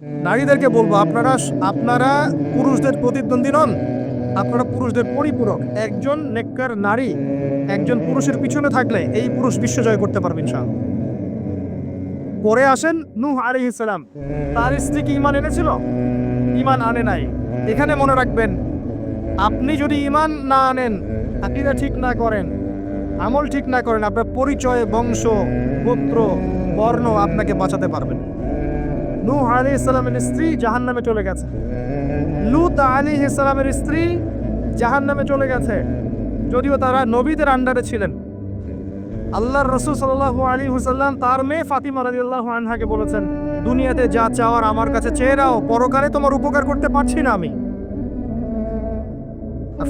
নারীদেরকে বলব, আপনারা আপনারা পুরুষদের প্রতিদ্বন্দ্বী নন, আপনারা পুরুষদের পরিপূরক। একজন নেককার নারী, একজন পুরুষের পিছনে থাকলে এই পুরুষ বিশ্ব জয় করতে পারবেন ইনশাআল্লাহ। পরে আসেন নূহ আলাইহিস সালাম। তার স্ত্রী কি ইমান এনেছিল? ইমান আনে নাই। এখানে মনে রাখবেন, আপনি যদি ইমান না আনেন, আকিদা ঠিক না করেন, আমল ঠিক না করেন, আপনার পরিচয়, বংশ, গোত্র, বর্ণ আপনাকে বাঁচাতে পারবেন নূহ আলী ইসলামের স্ত্রী জাহান নামে চলে গেছে। লুত আলী ইসলামের স্ত্রী জাহান নামে চলে গেছে। যদিও তারা নবীদের আন্ডারে ছিলেন। আল্লাহর রসুল সাল্লাহ আলী হুসাল্লাম তার মেয়ে ফাতিমা রাজি আল্লাহ আনহাকে বলেছেন, দুনিয়াতে যা চাওয়ার আমার কাছে চেয়ে নাও, পরকালে তোমার উপকার করতে পারছি না আমি।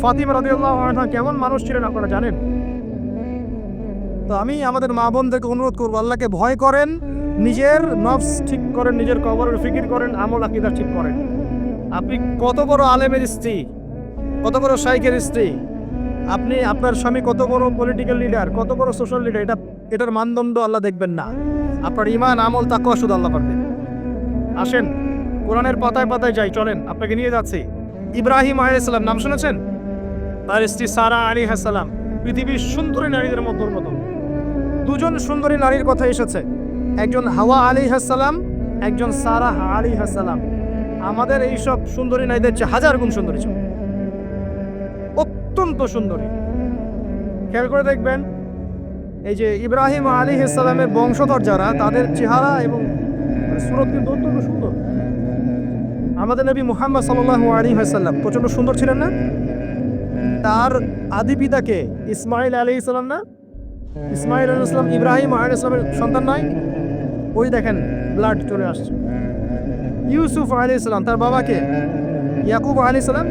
ফাতিমা রাজি আল্লাহ আনহা কেমন মানুষ ছিলেন আপনারা জানেন? তো আমি আমাদের মা বোনদেরকে অনুরোধ করব, আল্লাহকে ভয় করেন নিজের নফস ঠিক করেন, নিজের কবরের ফিকির করেন, আমল আকিদা ঠিক করেন। আপনি কত বড় আলেমের স্ত্রী, কত বড় শাইকের স্ত্রী, আপনি আপনার স্বামী কত বড় পলিটিক্যাল লিডার কত বড় সোশ্যাল লিডার এটা এটার মানদণ্ড আল্লাহ দেখবেন না। আপনার ইমান আমল তাকুয়া শুধু আল্লাহ পারবেন আসেন, কোরআনের পাতায় পাতায় যাই, চলেন, আপনাকে নিয়ে যাচ্ছি। ইব্রাহিম আলাইসাল্লাম নাম শুনেছেন? তার স্ত্রী সারা আলী হাসালাম, পৃথিবীর সুন্দরী নারীদের মধ্যে অন্যতম। দুজন সুন্দরী নারীর কথা এসেছে। একজন হাওয়া আলী হাসালাম একজন সারা আলী হাসালাম আমাদের এইসব সুন্দরী নারীদের চেয়ে হাজার গুণ সুন্দরী ছিল। অত্যন্ত সুন্দরী। খেয়াল করে দেখবেন, এই যে ইব্রাহিম আলী ইসলামের বংশধর যারা, তাদের চেহারা এবং সুরত কিন্তু অত্যন্ত সুন্দর। আমাদের নবী মুহাম্মদ সাল্লাহ আলী হাসাল্লাম প্রচণ্ড সুন্দর ছিলেন না? তার আদি পিতাকে ইসমাইল আলী ইসলাম না? ইসমাইল আলী ইসলাম ইব্রাহিম আলী ইসলামের সন্তান নয়? ওই দেখেন ব্লাড চলে আসছে। ইউসুফ আলী ইসলাম তার বাবাকে? ইয়াকুব আলী ইসলাম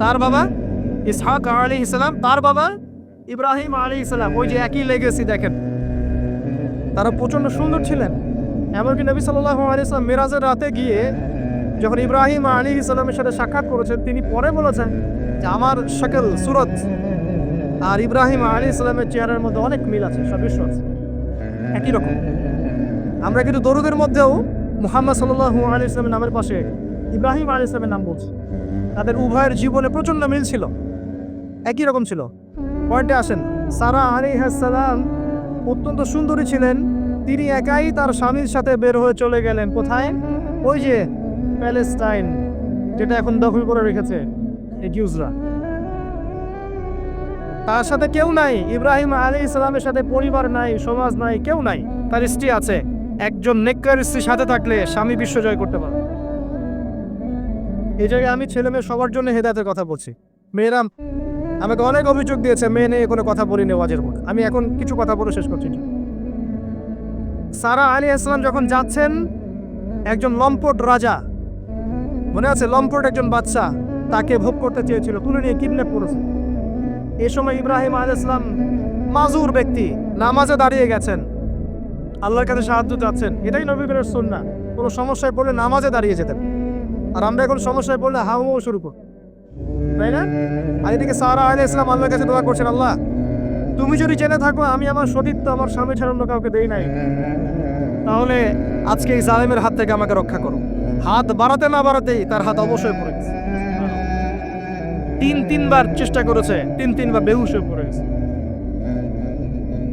তার বাবা? ইসহাক আলী ইসলাম তার বাবা? ইব্রাহিম আলী ইসলাম ওই যে একই লেগেছি দেখেন। তারা প্রচণ্ড সুন্দর ছিলেন। এমনকি নবী সাল্লাহ আলী ইসলাম মিরাজের রাতে গিয়ে যখন ইব্রাহিম আলী ইসলামের সাথে সাক্ষাৎ করেছেন, তিনি পরে বলেছেন যে আমার সকল সুরত আর ইব্রাহিম আলী ইসলামের চেহারার মধ্যে অনেক মিল আছে সদৃশ্য আছে। একই রকম। আমরা কিন্তু দরুদের মধ্যেও মুহাম্মদ সাল্লাহ আলী ইসলামের নামের পাশে ইব্রাহিম আলী ইসলামের নাম বলছি। তাদের উভয়ের জীবনে প্রচণ্ড মিল ছিল। একই রকম ছিল। পয়েন্টে আসেন, সারা আলী সালাম অত্যন্ত সুন্দরী ছিলেন। তিনি একাই তার স্বামীর সাথে বের হয়ে চলে গেলেন। কোথায়? ওই যে প্যালেস্টাইন, যেটা এখন দখল করে রেখেছে এই জিউজরা তার সাথে কেউ নাই, ইব্রাহিম আলী ইসলামের সাথে পরিবার নাই, সমাজ নাই, কেউ নাই। তার স্ত্রী আছে। একজন নেককার স্ত্রীর সাথে থাকলে স্বামী বিশ্ব জয় করতে পারে এই জায়গায় আমি ছেলে মেয়ে সবার জন্য হেদায়তের কথা বলছি। মেয়েরা, আমাকে অনেক অভিযোগ দিয়েছে, মেয়ে নিয়ে কোনো কথা বলি নেওয়াজের মুখ। আমি এখন কিছু কথা বলে শেষ করছি। সারা আলী ইসলাম যখন যাচ্ছেন, একজন লম্পট রাজা, মনে আছে লম্পট একজন বাচ্চা তাকে ভোগ করতে চেয়েছিল, তুলে নিয়ে কিডন্যাপ করেছে। এ সময় ইব্রাহিম আল ইসলাম মাজুর ব্যক্তি নামাজে দাঁড়িয়ে গেছেন। আল্লাহর কাছে সাহায্য চাচ্ছেন। এটাই নবী নবীবের সন্না কোনো সমস্যায় পড়লে নামাজে দাঁড়িয়ে যেতেন। আর আমরা এখন সমস্যায় পড়লে হাউমাও শুরু করি তাই না? আর এদিকে সারা আলী ইসলাম আল্লাহর কাছে দোয়া করছেন, আল্লাহ, তুমি যদি জেনে থাকো, আমি আমার সতীত্ব আমার স্বামী ছাড়া কাউকে দেই নাই। তাহলে আজকে এই জালেমের হাত থেকে আমাকে রক্ষা করো। হাত বাড়াতে না বাড়াতেই তার হাত অবশ্যই পড়ে তিন তিনবার চেষ্টা করেছে, তিন তিনবার বেহুশ হয়ে পড়ে গেছে।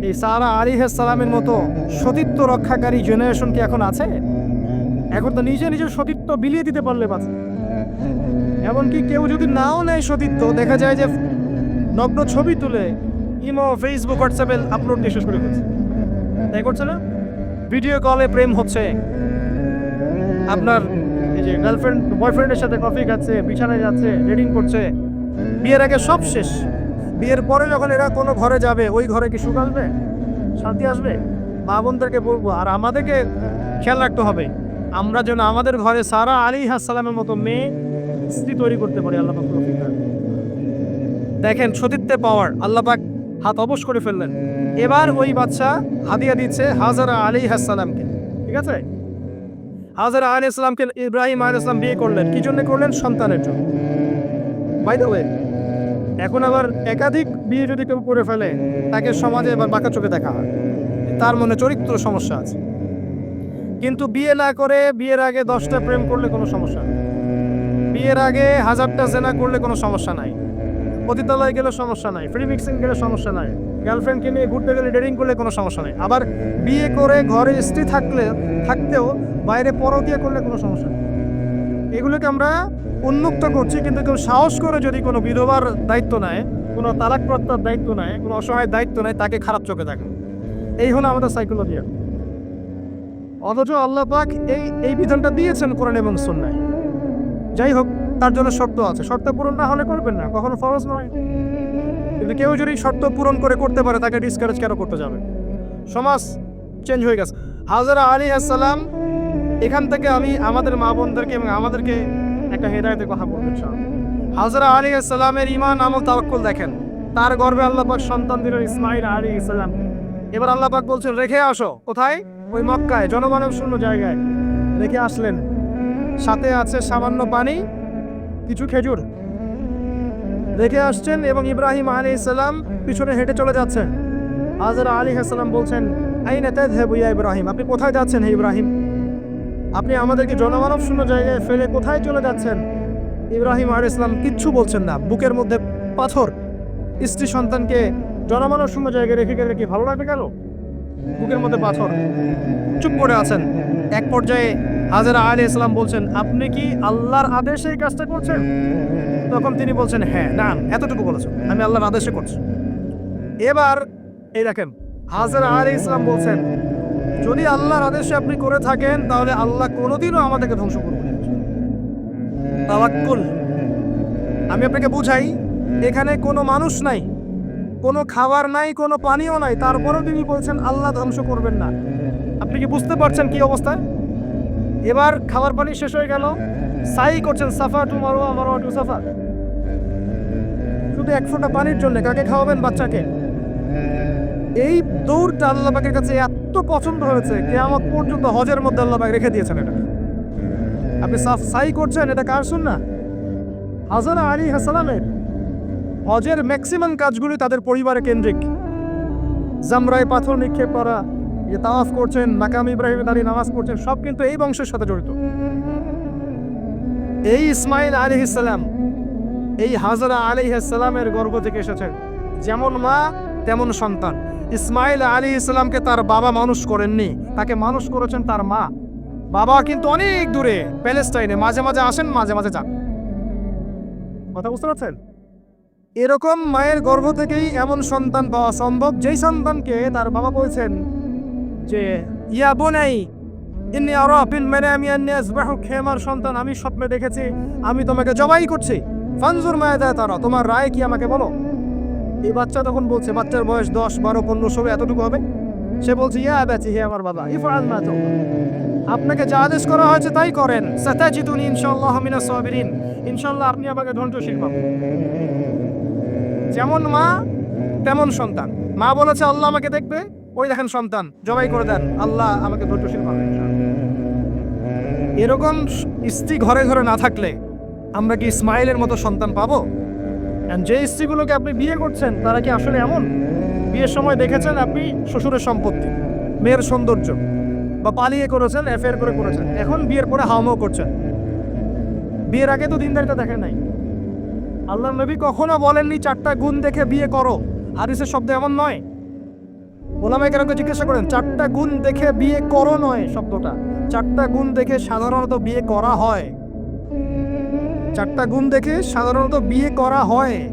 এই সারা আলী সালামের মতো সতীত্ব রক্ষাকারী জেনারেশন কি এখন আছে? এখন তো নিজে নিজের সতীত্ব বিলিয়ে দিতে পারলে বাঁচে। এমনকি কেউ যদি নাও নেয় সতীত্ব, দেখা যায় যে নগ্ন ছবি তুলে ইমো, ফেসবুক, হোয়াটসঅ্যাপে আপলোড দিয়ে শেষ করে ফেলছে। তাই করছে না? ভিডিও কলে প্রেম হচ্ছে। আপনার এই যে গার্লফ্রেন্ড বয়ফ্রেন্ডের সাথে কফি খাচ্ছে, বিছানায় যাচ্ছে রেডিং করছে, বিয়ের আগে সব শেষ। বিয়ের পরে যখন এরা কোনো ঘরে যাবে, ওই ঘরে কি সুখ আসবে? শান্তি আসবে? মা বোনদেরকে বলব, আর আমাদেরকে খেয়াল রাখতে হবে, আমরা যেন আমাদের ঘরে সারা আলী হাসালামের মতো মেয়ে স্ত্রী তৈরি করতে পারি, আল্লাহ। দেখেন, সতীত্বের পাওয়ার আল্লাহ পাক হাত অবশ করে ফেললেন। এবার ওই বাচ্চা হাদিয়া দিচ্ছে হাজারা আলী হাসালামকে ঠিক আছে? হাজারা আলী ইসলামকে ইব্রাহিম আলী ইসলাম বিয়ে করলেন। কি জন্য করলেন? সন্তানের জন্য। বাই দ্য এখন আবার একাধিক বিয়ে যদি কেউ করে ফেলে, তাকে সমাজে এবার বাঁকা চোখে দেখা হয়। তার মনে চরিত্র সমস্যা আছে। কিন্তু বিয়ে না করে বিয়ের আগে দশটা প্রেম করলে কোনো সমস্যা নেই। বিয়ের আগে হাজারটা জেনা করলে কোনো সমস্যা নাই। পতিতালয় গেলে সমস্যা নাই ফ্রি মিক্সিং গেলে সমস্যা নাই গার্লফ্রেন্ডকে নিয়ে ঘুরতে গেলে ডেটিং করলে কোনো সমস্যা নেই। আবার বিয়ে করে ঘরে স্ত্রী থাকলে, থাকতেও বাইরে পরকিয়া করলে কোনো সমস্যা নেই। এগুলোকে আমরা উন্মুক্ত করছি, কিন্তু কেউ সাহস করে যদি কোনো বিধবার দায়িত্ব নেয়, কোনো তালাকপ্রাপ্তার দায়িত্ব নেয়, কোনো অসহায় দায়িত্ব নেয়, তাকে খারাপ চোখে দেখে। এই হলো আমাদের সাইকোলজি অথচ আল্লাহ পাক এই এই বিধানটা দিয়েছেন কোরআন এবং সুন্নায়। যাই হোক, তার জন্য শর্ত আছে। শর্ত পূরণ না হলে করবেন না, কখনো ফরজ নয়। কিন্তু কেউ যদি শর্ত পূরণ করে করতে পারে, তাকে ডিসকারেজ কেন করতে যাবে? সমাজ চেঞ্জ হয়ে গেছে। হাজারা আলী আসসালাম এখান থেকে আমি আমাদের মা বোনদেরকে এবং আমাদেরকে একটা হেদায়তের কথা বলব ইনশাআল্লাহ। হাজরা আলী আসসালামের ইমান আমল তাওয়াক্কুল দেখেন। তার গর্ভে আল্লাহ পাক সন্তান দিলেন ইসমাইল আলী ইসলাম এবার আল্লাহ পাক বলছেন, রেখে আসো। কোথায়? ওই মক্কায়, জনমানব শূন্য জায়গায়। রেখে আসলেন। সাথে আছে সামান্য পানি, কিছু খেজুর। রেখে আসছেন এবং ইব্রাহিম আলী ইসলাম পিছনে হেঁটে চলে যাচ্ছেন। হাজরা আলী আসসালাম বলছেন, আইনা তাযহাবু ইয়া ইব্রাহিম? আপনি কোথায় যাচ্ছেন হে ইব্রাহিম? আপনি আমাদেরকে জনমানব শূন্য জায়গায় ফেলে কোথায় চলে যাচ্ছেন? ইব্রাহিম আর ইসলাম কিচ্ছু বলছেন না। বুকের মধ্যে পাথর। স্ত্রী সন্তানকে জনমানব শূন্য জায়গায় রেখে গেলে কি ভালো লাগবে কেন বুকের মধ্যে পাথর। চুপ করে আছেন। এক পর্যায়ে হাজারা আলী ইসলাম বলছেন, আপনি কি আল্লাহর আদেশে এই কাজটা করছেন? তখন তিনি বলছেন হ্যাঁ না, এতটুকু বলেছেন আমি আল্লাহর আদেশে করছি। এবার এই দেখেন, হাজারা আলী ইসলাম বলছেন যদি আল্লাহর আদেশে আপনি করে থাকেন, তাহলে আল্লাহ কোনোদিনও আমাদেরকে ধ্বংস করবেন। তাওয়াক্কুল। আমি আপনাকে বুঝাই, এখানে কোনো মানুষ নাই, কোনো খাবার নাই, কোনো পানিও নাই, তারপরেও তিনি বলছেন, আল্লাহ ধ্বংস করবেন না। আপনি কি বুঝতে পারছেন কি অবস্থা? এবার খাবার পানি শেষ হয়ে গেল। সাই করছেন, Safa to Marwa Marwa to Safa. শুধু এক ফোঁটা পানির জন্য কাকে খাওয়াবেন বাচ্চাকে? এই দৌড়টা আল্লাহ পাকের কাছে এত পছন্দ হয়েছে, কেয়ামত পর্যন্ত হজের মধ্যে আল্লাহ পাক রেখে দিয়েছেন এটা। আপনি সাফ সাই করছেন, এটা কার শুন না হাজারা আলী হাসালামের হজের ম্যাক্সিমাম কাজগুলি তাদের পরিবারে কেন্দ্রিক। জামরায় পাথর নিক্ষেপ করা যে তাওয়াফ করছেন, মাকাম ইব্রাহিম আলী নামাজ পড়ছেন, সব কিন্তু এই বংশের সাথে জড়িত। এই ইসমাইল আলী ইসলাম এই হাজারা আলী ইসলামের গর্ভ থেকে এসেছেন। যেমন মা, তেমন সন্তান। ইসমাইল আলী ইসলামকে তার বাবা মানুষ করেননি। তাকে মানুষ করেছেন তার মা। বাবা কিন্তু অনেক দূরে, প্যালেস্টাইনে। মাঝে মাঝে আসেন, মাঝে মাঝে যান। কথা বুঝতে পারছেন? এরকম মায়ের গর্ভ থেকেই এমন সন্তান পাওয়া সম্ভব। যেই সন্তানকে তার বাবা বলছেন যে, ইয়া বোনাই, ইন্নি আরা বিন মানামি আন্নি সন্তান। আমি স্বপ্নে দেখেছি, আমি তোমাকে জবাই করছি। ফানজুর মায়াদা তারা তোমার রায় কি আমাকে বলো? এই বাচ্চা তখন বলছে, বাচ্চার বয়স দশ, বারো, পনেরো ষোলো এতটুকু হবে? সে বলছে, ইয়া বেচি হে আমার বাবা ইফআল মা তো আপনাকে যা আদেশ করা হয়েছে তাই করেন। সাতাজিদুনি ইনশাআল্লাহ মিনাস সাবিরিন। ইনশাআল্লাহ আপনি আমাকে ধৈর্যশীল পাবেন যেমন মা, তেমন সন্তান। মা বলেছে, আল্লাহ আমাকে দেখবে, ওই দেখেন সন্তান, জবাই করে দেন, আল্লাহ আমাকে ধৈর্যশীল পাবেন এরকম স্ত্রী ঘরে ঘরে না থাকলে আমরা কি ইসমাইলের মতো সন্তান পাবো? And যে স্ত্রীগুলোকে আপনি বিয়ে করছেন, তারা কি আসলে এমন? বিয়ের সময় দেখেছেন আপনি শ্বশুরের সম্পত্তি, মেয়ের সৌন্দর্য, বা পালিয়ে করেছেন অ্যাফেয়ার করে করেছেন, এখন বিয়ের পরে হাওমাও করছেন। বিয়ের আগে তো দিনদারিতা দেখেন নাই। আল্লাহ নবী কখনো বলেননি, চারটা গুণ দেখে বিয়ে করো। হাদিসের শব্দ এমন নয়। ওলামাই কেন জিজ্ঞাসা করেন, চারটা গুণ দেখে বিয়ে করো নয়? শব্দটা। চারটা গুণ দেখে সাধারণত বিয়ে করা হয়। চারটা গুণ দেখে সাধারণত বিয়ে করা হয়।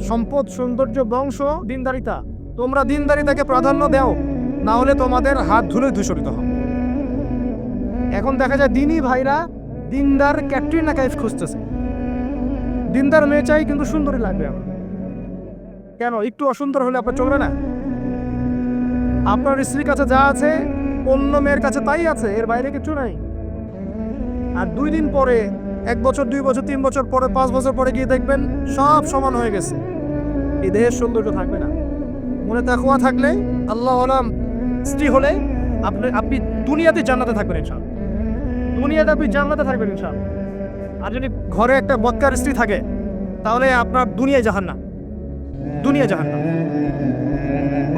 সম্পদ, সৌন্দর্য, বংশ, দিনদারিতা। তোমরা দিনদারিতাকে প্রাধান্য দাও, না হলে তোমাদের হাত ধুলে ধূসরিত হবে। এখন দেখা যায় দিনই ভাইরা দিনদার ক্যাটরিনা কাইফ খুঁজতেছে। দিনদার মেয়ে চাই কিন্তু সুন্দরী লাগবে আমার। কেন, একটু অসুন্দর হলে আপনার চলবে না? আপনার স্ত্রীর কাছে যা আছে, অন্য মেয়ের কাছে তাই আছে, এর বাইরে কিছু নাই। আর দুই দিন পরে এক বছর, দুই বছর, তিন বছর পরে, পাঁচ বছর পরে গিয়ে দেখবেন সব সমান হয়ে গেছে। এই দেহের সৌন্দর্য থাকবে না। মনে তাকুয়া থাকলে আল্লাহ আলাম স্ত্রী হলে আপনি আপনি দুনিয়াতে জান্নাতে থাকবেন ইনশাল দুনিয়াতে আপনি জান্নাতে থাকবেন ইনশাল আর যদি ঘরে একটা বৎকার স্ত্রী থাকে, তাহলে আপনার দুনিয়ায় জাহান্না দুনিয়া জাহান্না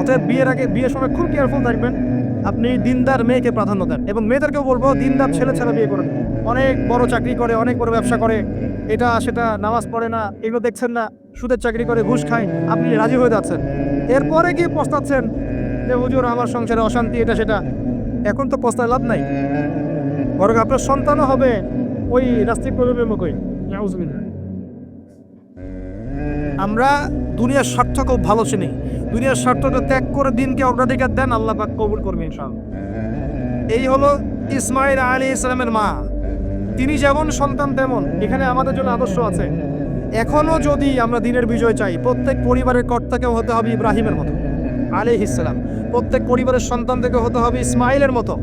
অতএব বিয়ের আগে বিয়ের সময় খুব কেয়ারফুল থাকবেন। আপনি দিনদার মেয়েকে প্রাধান্য দেন। এবং মেয়েদেরকেও বলব, দিনদার ছেলে ছেলে বিয়ে করেন। অনেক বড় চাকরি করে, অনেক বড় ব্যবসা করে। এটা, সেটা, নামাজ পড়ে না, এগুলো দেখছেন না, সুদের চাকরি করে, ঘুষ খায়। আপনি রাজি হয়ে যাচ্ছেন? এরপরে গিয়ে পস্তাচ্ছেন যে, হুজুর, আমার সংসারে অশান্তি, এটা, সেটা। এখন তো পস্তায় লাভ নাই। বরং আপনার সন্তানও হবে ওই রাস্তিক মতোই নাউজুবিল্লাহ। আমরা দুনিয়ার স্বার্থ খুব ভালো চিনি। দুনিয়ার স্বার্থটা ত্যাগ করে দিনকে অগ্রাধিকার দেন, আল্লাহ কবুল করবে ইনশাআল্লাহ। এই হলো ইসমাইল আলী ইসলামের মা। তিনি যেমন সন্তান, তেমন এখানে আমাদের জন্য আদর্শ আছে। এখনও যদি আমরা দিনের বিজয় চাই, প্রত্যেক পরিবারের কর্তাকেও হতে হবে ইব্রাহিমের মতো আলী ইসলাম প্রত্যেক পরিবারের সন্তানদেরকে হতে হবে ইসমাইলের মতো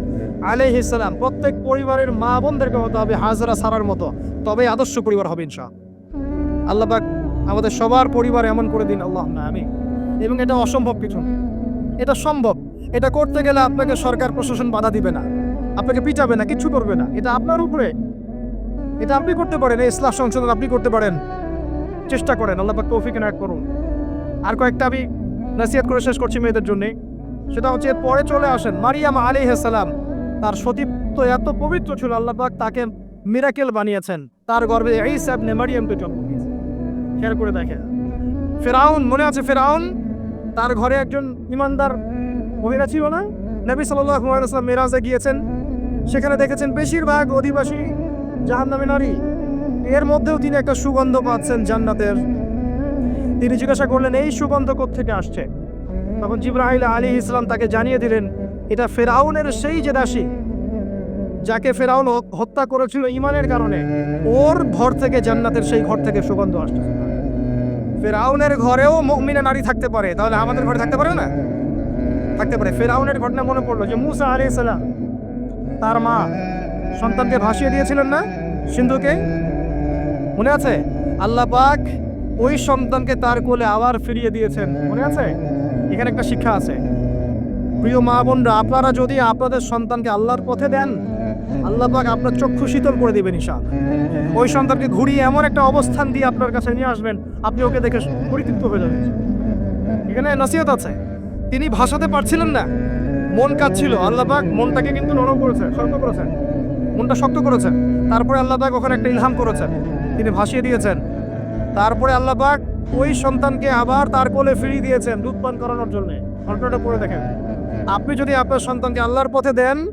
আলী ইসলাম প্রত্যেক পরিবারের মা বোনদেরকে হতে হবে হাজরা সারার মতো। তবে আদর্শ পরিবার হবে ইনশা। আল্লাহবাক আমাদের সবার পরিবার এমন করে দিন আল্লাহ না আমি এবং এটা অসম্ভব কিছু এটা সম্ভব। এটা করতে গেলে আপনাকে সরকার প্রশাসন বাধা দিবে না। আপনাকে পিটাবে না কিছু করবে না। এটা আপনার উপরে। এটা আপনি করতে পারেন, এই ইসলাম সংশোধন আপনি করতে পারেন। চেষ্টা করেন, আল্লাহ পাক তৌফিক করুন। আর কয়েকটা আমি নসিহত করে শেষ করছি মেয়েদের জন্যে। সেটা হচ্ছে পরে চলে আসেন মারিয়াম আলী সালাম। তার সতীত্ব এত পবিত্র ছিল, আল্লাহ পাক তাকে মিরাকেল বানিয়েছেন। তার গর্বে এই সাবনে মারিয়ামকে জন্ম দিয়েছে। করে দেখেন। ফেরাউন, মনে আছে ফেরাউন? তার ঘরে একজন ইমানদার মহিলা ছিল না? নবী সাল্লাম মেরাজে গিয়েছেন। সেখানে দেখেছেন বেশিরভাগ অধিবাসী জাহান্নামী নারী, এর মধ্যেও তিনি একটা সুগন্ধ পাচ্ছেন জান্নাতের। তিনি জিজ্ঞাসা করলেন, এই সুগন্ধ থেকে আসছে? তখন জিব্রাহিল আলী ইসলাম তাকে জানিয়ে দিলেন, এটা ফেরাউনের সেই যে দাসী, যাকে ফেরাউন হত্যা করেছিল ইমানের কারণে। ওর ঘর থেকে জান্নাতের সেই ঘর থেকে সুগন্ধ আসছে। ফেরাউনের ঘরেও মুমিনা নারী থাকতে পারে, তাহলে আমাদের ঘরে থাকতে পারে না? থাকতে পারে। ফেরাউনের ঘটনা মনে পড়ল যে মুসা আলী সালাম, তার মা সন্তানকে ভাসিয়ে দিয়েছিলেন না? সিন্ধুকে? মনে আছে? আল্লাহ পাক ওই সন্তানকে তার কোলে আবার ফিরিয়ে দিয়েছেন। মনে আছে? এখানে একটা শিক্ষা আছে। প্রিয় মা বোনরা, আপনারা যদি আপনাদের সন্তানকে আল্লাহর পথে দেন, আল্লাহ পাক আপনার চক্ষু শীতল করে দিবেন ঈশা ওই সন্তানকে ঘুরিয়ে এমন একটা অবস্থান দিয়ে আপনার কাছে নিয়ে আসবেন, আপনি ওকে দেখে পরিতৃপ্ত হয়ে যাবেন। এখানে নসিহত আছে। তিনি ভাষাতে পারছিলেন না। মন কাঁদছিল। আল্লাহ পাক মনটাকে কিন্তু নরম করেছেন, শক্ত করেছেন। মনটা শক্ত করেছেন। তারপরে আল্লাহ পাক ওখানে একটা ইলহাম করেছেন। তিনি ভাসিয়ে দিয়েছেন। তারপরে আল্লাহ পাক ওই সন্তানকে আবার তার কোলে ফিরিয়ে দিয়েছেন দুধ পান করানোর জন্য। ঘটনাটা পড়ে দেখেন। আপনি যদি আপনার সন্তানকে আল্লাহর পথে দেন,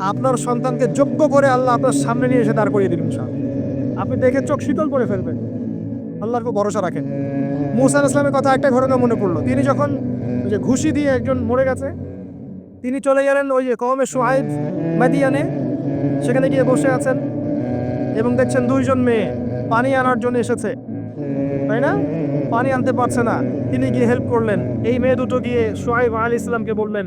আপনার সন্তানকে যোগ্য করে আল্লাহ আপনার সামনে নিয়ে এসে দাঁড় করিয়ে ইনশাআল্লাহ। আপনি দেখে চোখ শীতল করে ফেলবেন। আল্লাহর উপর ভরসা রাখেন। মুসান ইসলামের কথা একটা ঘটনা মনে পড়ল। তিনি যখন যে ঘুষি দিয়ে একজন মরে গেছে, তিনি চলে গেলেন ওই যে কমে সোহাইব মাদিয়ানে। সেখানে গিয়ে বসে আছেন এবং দেখছেন দুইজন মেয়ে পানি আনার জন্য এসেছে। তাই না? পানি আনতে পারছে না। তিনি গিয়ে হেল্প করলেন। এই মেয়ে দুটো গিয়ে সোহাইব আলী ইসলামকে বললেন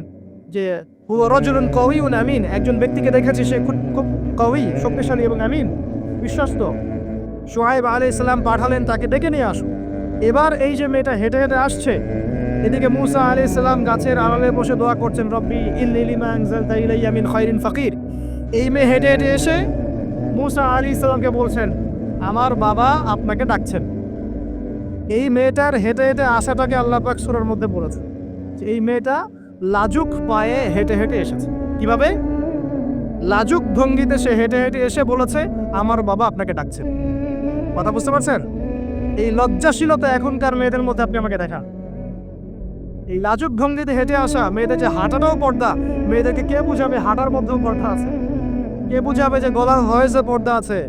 যে, হুয়া রজুলুন কউইউন আমিন। একজন ব্যক্তিকে দেখেছি, সে খুব খুব কউই শক্তিশালী এবং আমিন, বিশ্বস্ত। সোহাইব আলী ইসলাম পাঠালেন, তাকে ডেকে নিয়ে আসো। এবার এই যে মেয়েটা হেঁটে হেঁটে আসছে, এদিকে মুসা আলী ইসলাম গাছের আড়ালে বসে দোয়া করছেন, রব্বি ইল্লিমা মিন খায়রিন ফাকির। এই মেয়ে হেঁটে হেঁটে এসে মুসা আলী ইসলামকে বলছেন, আমার বাবা আপনাকে ডাকছেন। এই মেয়েটার হেঁটে হেঁটে আসাটাকে আল্লাহ সুরের মধ্যে বলেছে এই মেয়েটা লাজুক পায়ে হেঁটে হেঁটে এসেছে। কীভাবে? লাজুক ভঙ্গিতে সে হেঁটে হেঁটে এসে বলেছে, আমার বাবা আপনাকে ডাকছেন। কথা বুঝতে পারছেন? এই লজ্জাশীলতা এখনকার মেয়েদের মধ্যে আপনি আমাকে দেখান। এই লাজুক ভঙ্গিতে হেঁটে আসা মেয়েদের যে হাঁটাটাও পর্দা, মেয়েদেরকে কে বুঝাবে হাঁটার মধ্যেও পর্দা আছে? কে বুঝাবে যে গলার ভয়েসে পর্দা আছে?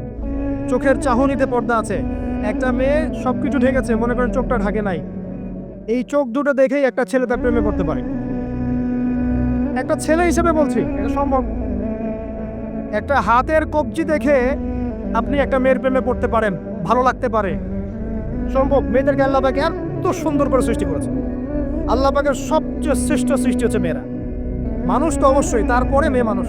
চোখের চাহনিতে পর্দা আছে। একটা মেয়ে সব কিছু ঢেকেছে, মনে করেন চোখটা ঢাকে নাই। এই চোখ দুটো দেখেই একটা ছেলে তার প্রেমে পড়তে পারে। একটা ছেলে হিসেবে বলছি, এটা সম্ভব। একটা হাতের কবজি দেখে আপনি একটা মেয়ের প্রেমে পড়তে পারেন, ভালো লাগতে পারে। সম্ভব, মেয়েদেরকে আল্লাহ পাকে এত সুন্দর করে সৃষ্টি করেছে। আল্লাহ পাকের সবচেয়ে শ্রেষ্ঠ সৃষ্টি হচ্ছে মেয়েরা। মানুষ তো অবশ্যই, তারপরে মেয়ে মানুষ।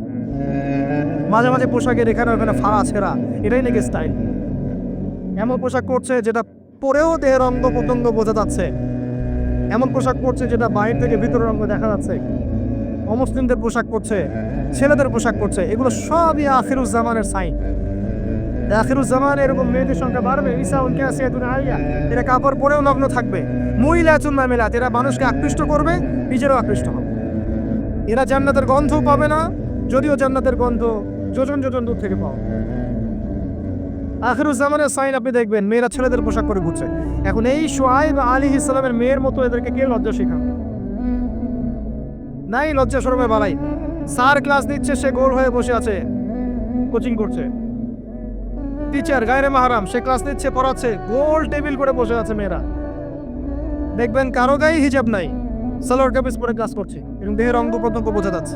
মাঝে মাঝে পোশাকের এখানে ওখানে ফাড়া ছেঁড়া, এটাই নাকি স্টাইল এমন পোশাক পরছে যেটা পরেও দেহের অঙ্গ প্রত্যঙ্গ বোঝা যাচ্ছে। এমন পোশাক পরছে যেটা বাইরে থেকে ভিতরের অঙ্গ দেখা যাচ্ছে। অমুসলিমদের পোশাক পরছে, ছেলেদের পোশাক পরছে, এগুলো সবই আখিরুজ্জামানের সাইন আখিরুজ্জামান এরকম মেয়েদের সংখ্যা বাড়বে? ইসা উনকে আসে আইয়া এরা কাপড় পরেও নগ্ন থাকবে। মহিলা চুন্না মেলাত, এরা মানুষকে আকৃষ্ট করবে, নিজেরও আকৃষ্ট হবে। এরা জান্নাতের গন্ধ পাবে না, যদিও জান্নাতের গন্ধ যোজন যোজন দূর থেকে পাও। আখিরুজ্জামানের সাইন আপনি দেখবেন, মেয়েরা ছেলেদের পোশাক পরে ঘুরছে। এখন এই সোয়াইব আলী ইসলামের মেয়ের মতো এদেরকে কে লজ্জা শেখান নাই লজ্জা শরমে বালাই। স্যার ক্লাস দিচ্ছে, সে গোল হয়ে বসে আছে। কোচিং করছে। টিচার গায়রে মাহারাম, সে ক্লাস নিচ্ছে পড়াচ্ছে, গোল টেবিল করে বসে আছে মেয়েরা। দেখবেন কারও গায়ে হিজাব নাই। সালোয়ার কামিজ পরে ক্লাস করছে, এবং দেহের অঙ্গ প্রত্যঙ্গ বোঝা যাচ্ছে।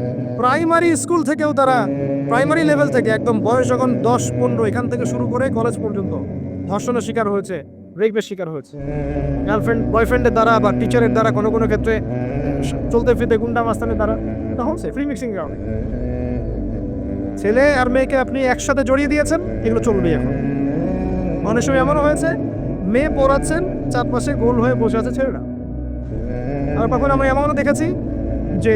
প্রাইমারি স্কুল থেকেও তারা প্রাইমারি লেভেল থেকে একদম বয়স যখন দশ, পনেরো, এখান থেকে শুরু করে কলেজ পর্যন্ত ধর্ষণের শিকার হয়েছে, রেপের শিকার হয়েছে। গার্লফ্রেন্ড বয়ফ্রেন্ডের দ্বারা বা টিচারের দ্বারা কোনো কোনো ক্ষেত্রে চলতে ফিরতে গুন্ডা মাস্তানের দ্বারা তা হচ্ছে ফ্রি মিক্সিং কারণে। ছেলে আর মেয়েকে আপনি একসাথে জড়িয়ে দিয়েছেন, এগুলো চলবে এখন। অনেক সময় এমনও হয়েছে, মেয়ে পড়াচ্ছেন, চারপাশে গোল হয়ে বসে আছে ছেলেরা। আর কখন আমরা এমনও দেখেছি যে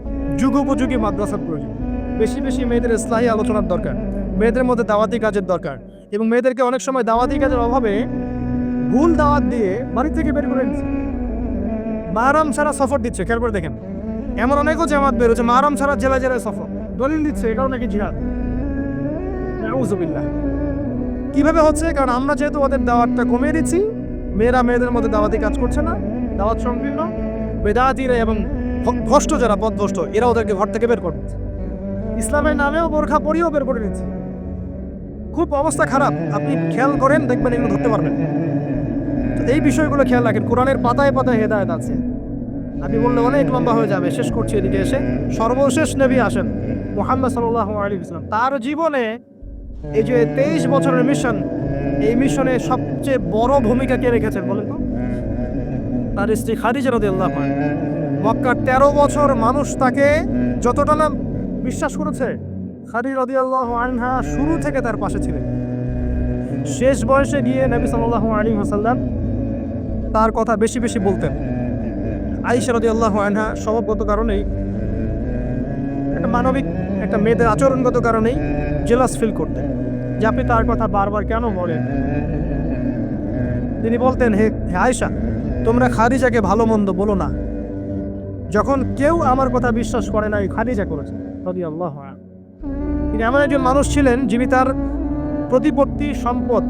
যুগোপযোগী মাদ্রাসার প্রয়োজন। বেশি বেশি মেয়েদের ইসলাহী আলোচনার দরকার, মেয়েদের মধ্যে দাওয়াতি কাজের দরকার এবং মেয়েদেরকে অনেক সময় দাওয়াতি কাজের অভাবে ভুল দাওয়াত দিয়ে বাড়ি থেকে বের করে দিচ্ছে মারাম ছাড়া সফর দিচ্ছে, খেয়াল করে দেখেন। এমন অনেকও জামাত বেরোচ্ছে মারাম ছাড়া জেলায় জেলায় সফর। দলিল দিচ্ছে এটাও নাকি জিহাদ? কীভাবে হচ্ছে? কারণ আমরা যেহেতু ওদের দাওয়াতটা কমিয়ে দিচ্ছি, মেয়েরা মেয়েদের মধ্যে দাওয়াতি কাজ করছে না, দাওয়াত সংকীর্ণ, বেদাতিরা এবং ভ্রষ্ট যারা পথভ্রষ্ট এরা ওদেরকে ঘর থেকে বের করে দিচ্ছে ইসলামের নামেও বোরখা পরিয়েও বের করে দিচ্ছে খুব অবস্থা খারাপ। আপনি খেয়াল করেন, দেখবেন এগুলো ধরতে পারবেন। তো এই বিষয়গুলো খেয়াল রাখেন। কোরআনের পাতায় পাতায় হেদায়ত আছে। আপনি বললে অনেক লম্বা হয়ে যাবে। শেষ করছি এদিকে এসে। সর্বশেষ নবী আসেন, মোহাম্মদ সাল্লাহ আলী ইসলাম তার জীবনে এই যে তেইশ বছরের মিশন, এই মিশনে সবচেয়ে বড় ভূমিকা কে রেখেছেন বলেন তো? তার স্ত্রী খাদিজা রদি আল্লাহ মক্কার তেরো বছর মানুষ তাকে যতটা না বিশ্বাস করেছে খাদি রদি আল্লাহ আনহা শুরু থেকে তার পাশে ছিলেন। শেষ বয়সে গিয়ে নবী সাল্লাহ আলী হাসাল্লাম তার কথা বেশি বেশি বলতেন। আইসা রদি আল্লাহ আনহা স্বভাবগত কারণেই একটা মানবিক একটা মেয়েদের আচরণগত কারণেই জেলাস ফিল করতেন যে আপনি তার কথা বারবার কেন বলেন? তিনি বলতেন হে হে আয়সা তোমরা খাদিজাকে ভালো মন্দ বলো না। যখন কেউ আমার কথা বিশ্বাস করে না, ওই খাদিজা করেছে আল্লাহ তিনি এমন একজন মানুষ ছিলেন যিনি তার প্রতিপত্তি, সম্পদ,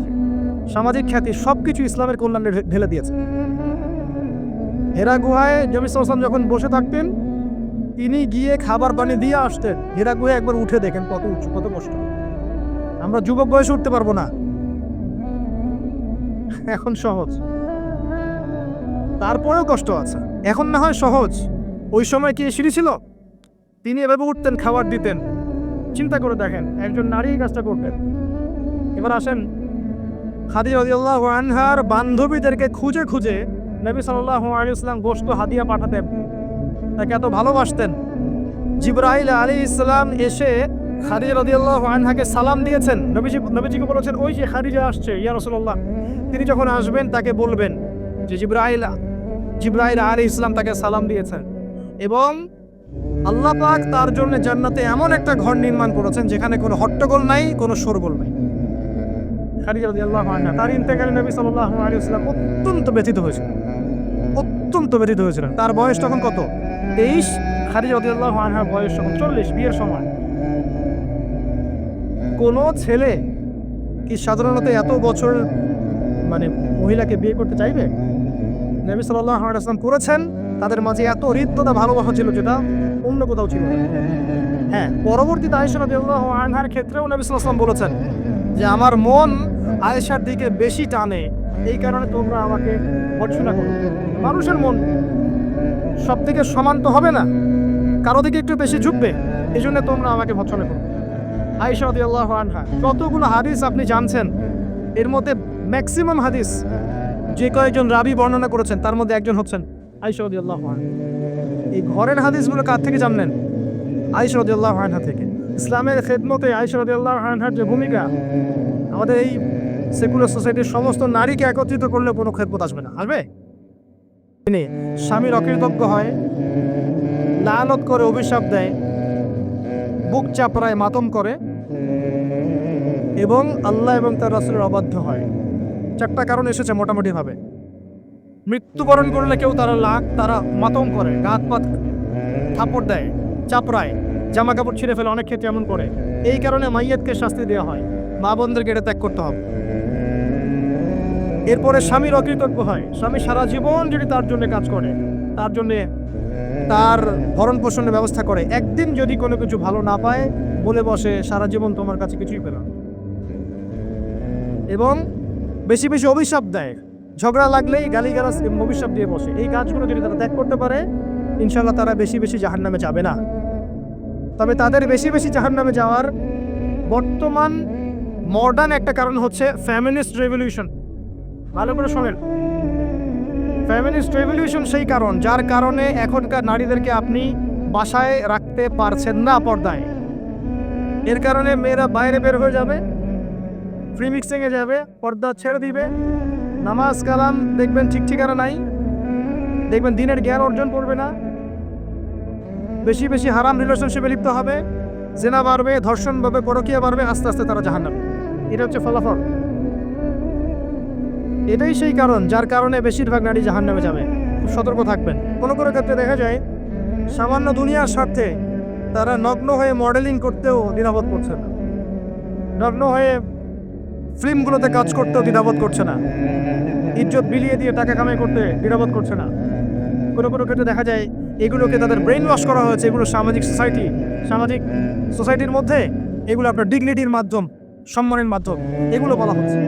সামাজিক খ্যাতি সব কিছু ইসলামের কল্যাণে ঢেলে দিয়েছে। হেরা গুহায় জমি সালসাম যখন বসে থাকতেন, তিনি গিয়ে খাবার পানি দিয়ে আসতেন। হেরা গুহায় একবার উঠে দেখেন কত উঁচু, কত কষ্ট। আমরা যুবক বয়সে উঠতে পারব না। এখন সহজ। তারপরেও কষ্ট আছে। এখন না হয় সহজ। ওই সময় কি সিঁড়ি ছিল? তিনি এভাবে উঠতেন, খাবার দিতেন। চিন্তা করে দেখেন, একজন নারী এই কাজটা করতেন। এবার আসেন খাদি আনহার বান্ধবীদেরকে খুঁজে খুঁজে নবী সাল্লাহ ইসলাম গোস্ত হাদিয়া পাঠাতেন। তাকে এত ভালোবাসতেন। জিব্রাইল আলী ইসলাম এসে খাদিজা রদিয়াল্লাহ আনহাকে সালাম দিয়েছেন। নবীজি, নবীজিকে বলেছেন, ওই যে খাদিজা আসছে, ইয়া রসুল্লাহ তিনি যখন আসবেন, তাকে বলবেন যে জিব্রাইল জিব্রাইল আলী ইসলাম তাকে সালাম দিয়েছেন। এবং আল্লাহ পাক তার জন্য জান্নাতে এমন একটা ঘর নির্মাণ করেছেন যেখানে কোনো হট্টগোল নাই, কোনো শোরগোল নাই। খাদিজা রাদিয়াল্লাহু আনহা, তার ইন্তেকালে নবী আলাইহি অত্যন্ত ব্যথিত হয়েছিলেন। অত্যন্ত ব্যথিত হয়েছিলেন। তার বয়স তখন কত? তেইশ। খাদিজা রাদিয়াল্লাহু আনহার বয়স তখন চল্লিশ, বিয়ের সময়। কোনো ছেলে কি সাধারণত এত বছর মানে মহিলাকে বিয়ে করতে চাইবে? নবী সাল্লাল্লাহু আলাইহি ওয়াসাল্লাম করেছেন। তাদের মাঝে এত হৃদ্যতা, ভালোবাসা ছিল যেটা অন্য কোথাও ছিল হ্যাঁ পরবর্তীতে আয়েশা রাদিয়াল্লাহু আনহার ক্ষেত্রেও নবী সাল্লাল্লাহু বলেছেন যে, আমার মন আয়েশার দিকে বেশি টানে। এই কারণে তোমরা আমাকে ভর্সনা করো। মানুষের মন সব দিকে সমান তো হবে না। কারও দিকে একটু বেশি ঝুঁকবে এই জন্য তোমরা আমাকে ভর্সনা করো। আয়েশা রাদিয়াল্লাহু আনহা, যতগুলো হাদিস আপনি জানছেন, এর মধ্যে ম্যাক্সিমাম হাদিস যে কয়েকজন রাবি বর্ণনা করেছেন, তার মধ্যে একজন হচ্ছেন আয়েশা রাদিয়াল্লাহু আনহা। এই ঘরের হাদিসগুলো কার থেকে জানলেন? আয়েশা রাদিয়াল্লাহু আনহা থেকে। ইসলামের খেদমতে আয়েশা রাদিয়াল্লাহু আনহার যে ভূমিকা, আমাদের এই সেকুলার সোসাইটির সমস্ত নারীকে একত্রিত করলে কোনো খেদমত আসবে না। আসবে? তিনি স্বামীর অকৃতজ্ঞ হয় লালত করে, অভিশাপ দেয়, বুক চাপড়ায়, মাতম করে, এবং আল্লাহ এবং তার রাসুলের অবাধ্য হয়। চারটা কারণ এসেছে মোটামুটিভাবে। মৃত্যুবরণ করলে কেউ তারা লাখ, তারা মাতম করে গাত পাত থাপড় দেয়, চাপড়ায় জামা কাপড় ছিঁড়ে ফেলে, অনেক ক্ষেত্রে এমন করে। এই কারণে মাইয়াতকে শাস্তি দেওয়া হয়। মা বোনদেরকে এটা ত্যাগ করতে হবে। এরপরে স্বামীর অকৃতজ্ঞ হয়। স্বামী সারা জীবন যদি তার জন্য কাজ করে, তার জন্যে তার ভরণ পোষণের ব্যবস্থা করে, একদিন যদি কোনো কিছু ভালো না পায়, বলে বসে, সারা জীবন তোমার কাছে কিছুই পেলাম এবং বেশি বেশি অভিশাপ দেয়। ঝগড়া লাগলেই গালিগালাজ অভিশাপ দিয়ে বসে। এই কাজগুলো যদি তারা ত্যাগ করতে পারে ইনশাল্লাহ তারা বেশি বেশি জাহান্নামে যাবে না। তবে তাদের বেশি বেশি জাহান্নামে যাওয়ার বর্তমান মডার্ন একটা কারণ হচ্ছে ফ্যামিনিস্ট রেভলিউশন ভালো করে শোনেন। ফ্যামিনিস্ট রেভলিউশন সেই কারণ, যার কারণে এখনকার নারীদেরকে আপনি বাসায় রাখতে পারছেন না পর্দায়। এর কারণে মেয়েরা বাইরে বের হয়ে যাবে ফ্রি মিক্সিংয়ে যাবে, পর্দা ছেড়ে দিবে। নামাজ কালাম দেখবেন ঠিক ঠিকানা নাই। দেখবেন দিনের জ্ঞান অর্জন করবে না। বেশি বেশি হারাম রিলেশনশিপে লিপ্ত হবে। জেনা বাড়বে, ধর্ষণ বাড়বে, পরকিয়া বাড়বে, আস্তে আস্তে তারা জাহান্নামে। এটা হচ্ছে ফলাফল। এটাই সেই কারণ, যার কারণে বেশিরভাগ নারী জাহান্নামে যাবে। খুব সতর্ক থাকবেন। কোনো কোনো ক্ষেত্রে দেখা যায়, সামান্য দুনিয়ার স্বার্থে তারা নগ্ন হয়ে মডেলিং করতেও দ্বিধাবোধ করছে না। নগ্ন হয়ে ফিল্মগুলোতে কাজ করতেও দ্বিধাবোধ করছে না। ইজ্জত বিলিয়ে দিয়ে টাকা কামাই করতে দ্বিধাবোধ করছে না। কোনো কোনো ক্ষেত্রে দেখা যায়, এগুলোকে তাদের ব্রেন ওয়াশ করা হয়েছে, এগুলো সামাজিক সোসাইটি সামাজিক সোসাইটির মধ্যে এগুলো আপনার ডিগনিটির মাধ্যম, সম্মানের মাধ্যম, এগুলো বলা হচ্ছে।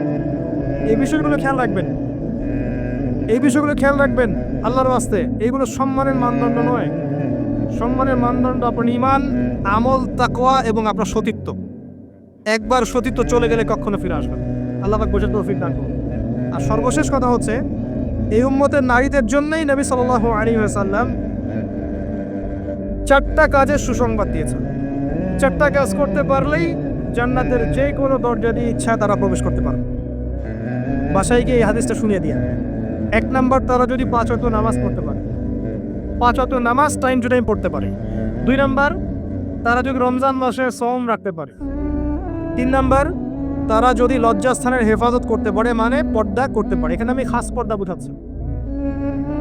এই বিষয়গুলো খেয়াল রাখবেন। এই বিষয়গুলো খেয়াল রাখবেন আল্লাহর বাস্তে এইগুলো সম্মানের মানদণ্ড নয়। সম্মানের মানদণ্ড আপনার ইমান আমল তাকোয়া এবং আপনার সতীত্ব। একবার সতীত্ব চলে গেলে কখনো ফিরে আসবে। আল্লাহ বোঝার তৌফিক দান করুন। আর সর্বশেষ কথা হচ্ছে, এই উম্মতের নারীদের জন্যই নবী সাল্লাল্লাহু আলাইহি ওয়াসাল্লাম চারটা কাজের সুসংবাদ দিয়েছেন। চারটা কাজ করতে পারলেই জান্নাতের যে কোনো দরজা দিয়ে ইচ্ছা তারা প্রবেশ করতে পারবে। বাসায় গিয়ে এই হাদিসটা শুনিয়ে দিয়ে এক নাম্বার, তারা যদি পাঁচ অত নামাজ পড়তে পারে, পাঁচ অত নামাজ টাইম টু টাইম পড়তে পারে। দুই নাম্বার, তারা যদি রমজান মাসে সম রাখতে পারে তিন নাম্বার, তারা যদি লজ্জাস্থানের হেফাজত করতে পারে মানে পর্দা করতে পারে। এখানে আমি খাস পর্দা বোঝাচ্ছি।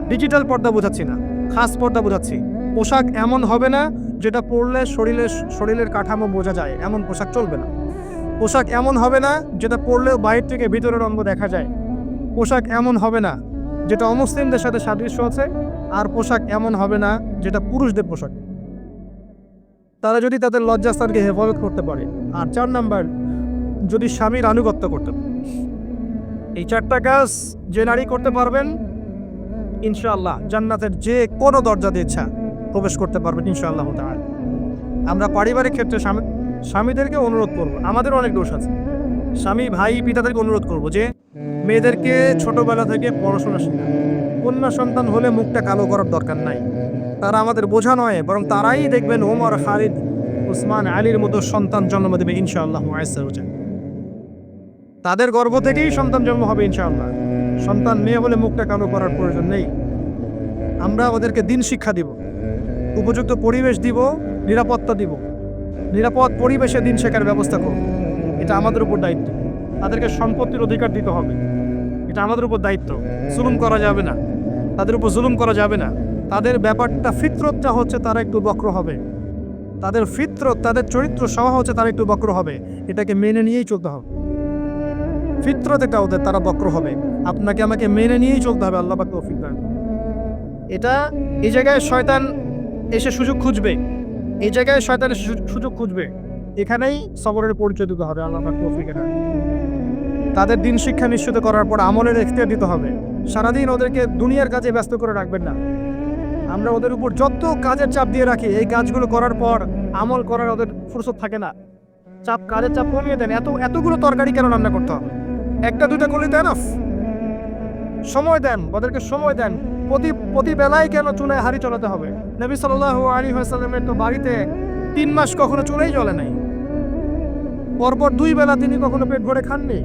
ডিজিটাল পর্দা বোঝাচ্ছি না। খাস পর্দা বোঝাচ্ছি। পোশাক এমন হবে না, যেটা পরলে শরীরের শরীরের কাঠামো বোঝা যায়। এমন পোশাক চলবে না। পোশাক এমন হবে না, যেটা পরলেও বাইরে থেকে ভিতরের অঙ্গ দেখা যায়। পোশাক এমন হবে না, যেটা অমুসলিমদের সাথে সাদৃশ্য আছে, আর পোশাক এমন হবে না, যেটা পুরুষদের পোশাক। তারা যদি তাদের লজ্জাস্থানকে হেফাজত করতে পারে। আর চার নাম্বার, যদি স্বামীর আনুগত্য করতে এই চারটা কাজ যে নারী করতে পারবেন, ইনশাআল্লাহ জান্নাতের যে কোনো দরজা দিয়ে ইচ্ছা প্রবেশ করতে পারবেন ইনশাআল্লাহ তাআলা। আমরা পারিবারিক ক্ষেত্রে স্বামী, স্বামীদেরকে অনুরোধ করব। আমাদের অনেক দোষ আছে। স্বামী, ভাই, পিতাদেরকে অনুরোধ করব যে, মেয়েদেরকে ছোটবেলা থেকে পড়াশোনা শেখা কন্যা সন্তান হলে মুখটা কালো করার দরকার নাই। তারা আমাদের বোঝা নয়, বরং তারাই দেখবেন ওমর, খালিদ, উসমান, আলীর মতো সন্তান জন্ম দেবে ইনশাআল্লাহ। তাদের গর্ভ থেকেই সন্তান জন্ম হবে ইনশাআল্লাহ। সন্তান মেয়ে বলে মুখটা কালো করার প্রয়োজন নেই। আমরা ওদেরকে দিন শিক্ষা দিব, উপযুক্ত পরিবেশ দিব, নিরাপত্তা দিব। নিরাপদ পরিবেশে দিন শেখার ব্যবস্থা করব। এটা আমাদের উপর দায়িত্ব। তাদেরকে সম্পত্তির অধিকার দিতে হবে। এটা আমাদের উপর দায়িত্ব। জুলুম করা যাবে না। তাদের উপর জুলুম করা যাবে না। তাদের ব্যাপারটা ফিতরতটা হচ্ছে তারা একটু বক্র হবে। তাদের ফিতরত, তাদের চরিত্র স্বভাব হচ্ছে তারা একটু বক্র হবে। এটাকে মেনে নিয়েই চলতে হবে। ফিতরত এটা ওদের তারা বক্র হবে। আপনাকে আমাকে মেনে নিয়েই চলতে হবে, আল্লাহ পাক তৌফিক দান। এটা এই জায়গায় শয়তান এসে সুযোগ খুঁজবে। এই জায়গায় শয়তান এসে সুযোগ খুঁজবে। এখানেই সবরের পরিচয় দিতে হবে, আল্লাহ তৌফিক দান। তাদের দিন শিক্ষা নিশ্চিত করার পর আমলের এখতিয়ার দিতে হবে। সারাদিন ওদেরকে দুনিয়ার কাজে ব্যস্ত করে রাখবেন না। আমরা ওদের উপর যত কাজের চাপ দিয়ে রাখি, এই কাজগুলো করার পর আমল করার ওদের ফুরসত থাকে না। চাপ কাজের চাপ কমিয়ে দেন। এত, এতগুলো তরকারি কেন রান্না করতে হবে? একটা দুটা করলে দেন সময় দেন, ওদেরকে সময় দেন। প্রতি প্রতি বেলায় কেন চুলায় হাড়ি চলাতে হবে? নবী সাল্লাহ আলী হাসালামের তো বাড়িতে তিন মাস কখনো চুলেই জ্বলে নাই। পরপর দুই বেলা তিনি কখনো পেট ভরে খাননি?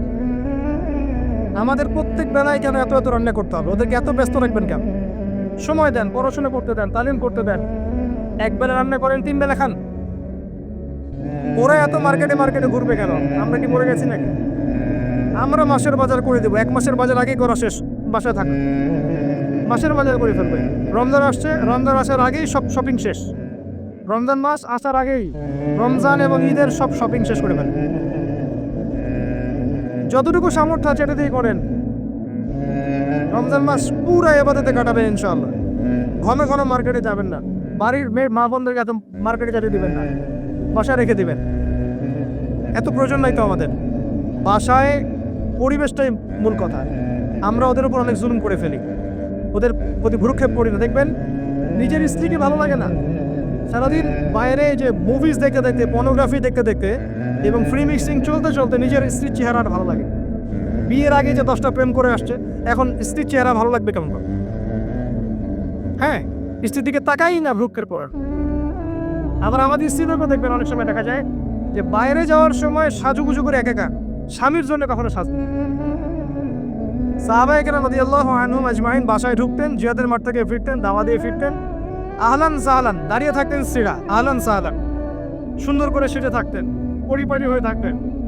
আমাদের প্রত্যেক বেলায় কেন এত এত রান্না করতে হবে? ওদেরকে এত ব্যস্ত রাখবেন কেন? সময় দেন, পড়াশোনা করতে দেন, তালিম করতে দেন। এক বেলা রান্না করেন তিন বেলা খান। ওরা এত মার্কেটে মার্কেটে ঘুরবে কেন? আমরা কি মরে গেছি নাকি? আমরা মাসের বাজার করে দেবো। এক মাসের বাজার আগেই করা শেষ। বাসায় থাকা। মাসের বাজার করে ফেলবে। রমজান আসছে। রমজান আসার আগেই সব শপিং শেষ। রমজান মাস আসার আগেই রমজান এবং ঈদের সব শপিং শেষ করে ফেলবে। যতটুকু সামর্থ্য আছে এটা দিয়ে করেন। রমজান মাস পুরো এবাদতে কাটাবেন ইনশাল্লাহ ঘন ঘন মার্কেটে যাবেন না। বাড়ির মেয়ে মা বোনদেরকে এত মার্কেটে যেতে দিবেন না। বাসায় রেখে দিবেন। এত প্রয়োজন নাই তো আমাদের। বাসায় পরিবেশটাই মূল কথা। আমরা ওদের উপর অনেক জুলুম করে ফেলি। ওদের প্রতি ভ্রুক্ষেপ করি না। দেখবেন, নিজের স্ত্রীকে ভালো লাগে না। সারাদিন বাইরে যে মুভিজ দেখতে দেখতে পর্নোগ্রাফি দেখতে দেখতে এবং ফ্রি মিক্সিং চলতে চলতে নিজের স্ত্রীর চেহারাটা ভালো লাগে। বিয়ের আগে যে দশটা প্রেম করে আসছে, এখন স্ত্রীর চেহারা ভালো লাগবে কেমন করে হ্যাঁ স্ত্রীর দিকে তাকাই না ভ্রুক্ষের পর আবার আমাদের স্ত্রীদেরকে দেখবেন, অনেক সময় দেখা যায় যে বাইরে যাওয়ার সময় সাজুগুজু করে একা স্বামীর জন্য কখনো সাজ সাহাবায়ে কেরাম রাদিয়াল্লাহু আনহুম আজমাইন বাসায় ঢুকতেন, জিয়াদের মাঠ থেকে ফিরতেন, দাওয়া দিয়ে ফিরতেন। আহলান সাহলান, দাঁড়িয়ে থাকতেন স্ত্রীরা আহলান সাহলান। সুন্দর করে সেটে থাকতেন। পরিপাটি হয়ে থাকতেন।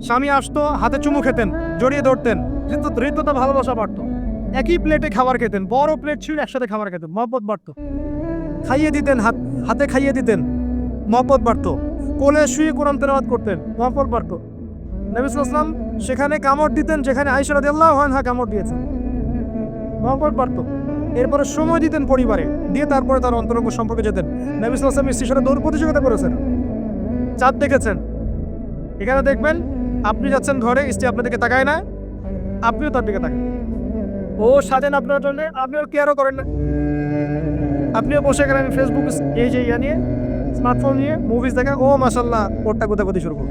স্বামী আসতো, হাতে চুমু খেতেন, জড়িয়ে ধরতেন হৃদ্য- হৃদ্যতা ভালোবাসা বাড়ত। একই প্লেটে খাবার খেতেন, বড় প্লেট ছিল একসাথে খাবার খেতেন, মহব্বত বাড়ত। খাইয়ে দিতেন, হাত, হাতে খাইয়ে দিতেন, মহব্বত বাড়ত। কোলে শুয়ে কোরআন তেলাওয়াত করতেন, মহব্বত বাড়ত। নবী ইসলাম সেখানে কামড় দিতেন, যেখানে আইসা রাদিয়াল্লাহু আনহা কামড় দিয়েছেন। মহব্বত বাড়ত। এরপরে সময় দিতেন পরিবারে, দিয়ে তারপরে তার অন্তরঙ্গ সম্পর্কে যেতেন। নবী ইসলাম স্ত্রীর সাথে দৌড় প্রতিযোগিতা করেছেন। চাঁদ দেখেছেন এখানে দেখবেন, আপনি যাচ্ছেন ঘরে, স্ত্রী আপনার দিকে তাকায় না, আপনিও তার দিকে তাকান। ও সাজেন আপনার জন্য, আপনিও কেয়ারও করেন না। আপনিও বসে গেলেন ফেসবুক এই যে ইয়া নিয়ে স্মার্টফোন নিয়ে মুভিজ দেখা, ও মাসাল্লাহ ওরটা কোথা কোথায় শুরু করব।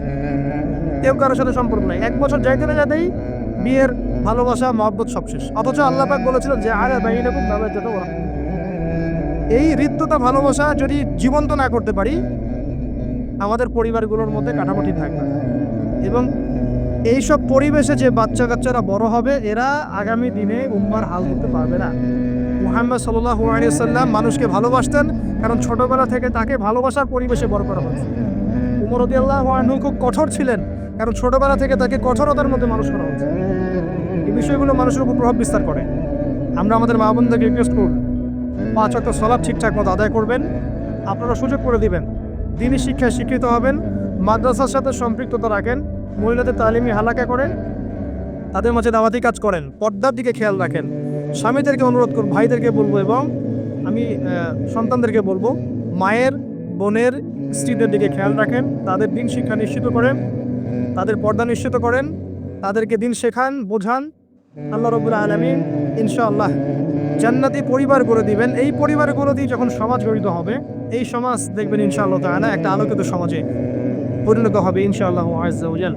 কেউ কারোর সাথে সম্পর্ক নাই। এক বছর যাইতে না যাতেই বিয়ের ভালোবাসা, মহব্বত সব শেষ। অথচ আল্লাহ পাক বলেছিলেন যে আরে এরকম ভাবে যেত ওরা এই হৃদ্যতা ভালোবাসা যদি জীবন্ত না করতে পারি আমাদের পরিবারগুলোর মধ্যে কাটাকুটি থাকবে। এবং এইসব পরিবেশে যে বাচ্চা কাচ্চারা বড় হবে, এরা আগামী দিনে উম্মার হাল করতে পারবে না। মুহাম্মদ সাল্লাহ সাল্লাম মানুষকে ভালোবাসতেন, কারণ ছোটবেলা থেকে তাকে ভালোবাসার পরিবেশে বড় করা হয়েছে। উমর আল্লাহ আনহু খুব কঠোর ছিলেন, কারণ ছোটবেলা থেকে তাকে কঠোরতার মধ্যে মানুষ করা হয়েছে। এই বিষয়গুলো মানুষের উপর প্রভাব বিস্তার করে। আমরা আমাদের মা বোনদেরকে রিকোয়েস্ট করব, পাঁচ অক্ট সলাপ ঠিকঠাক মতো আদায় করবেন। আপনারা সুযোগ করে দিবেন। দিনই শিক্ষায় শিক্ষিত হবেন, মাদ্রাসার সাথে সম্পৃক্ততা রাখেন, মহিলাদের তালিমি হালাকা করেন, তাদের মাঝে দাওয়াতি কাজ করেন, পর্দার দিকে খেয়াল রাখেন। স্বামীদেরকে অনুরোধ করব, ভাইদেরকে বলব এবং আমি সন্তানদেরকে বলব, মায়ের, বোনের, স্ত্রীদের দিকে খেয়াল রাখেন, তাদের দিন শিক্ষা নিশ্চিত করেন, তাদের পর্দা নিশ্চিত করেন, তাদেরকে দিন শেখান, বোঝান। আল্লাহ রবুল আলমিন, ইনশাআল্লাহ জান্নাতি পরিবার করে দিবেন। এই পরিবার পরিবারগুলো দিয়ে যখন সমাজ গঠিত হবে, এই সমাজ দেখবেন ইনশাআল্লাহ তাহলে একটা আলোকিত সমাজে পরিণত হবে ইনশাআল্লাহ ওয়াজাল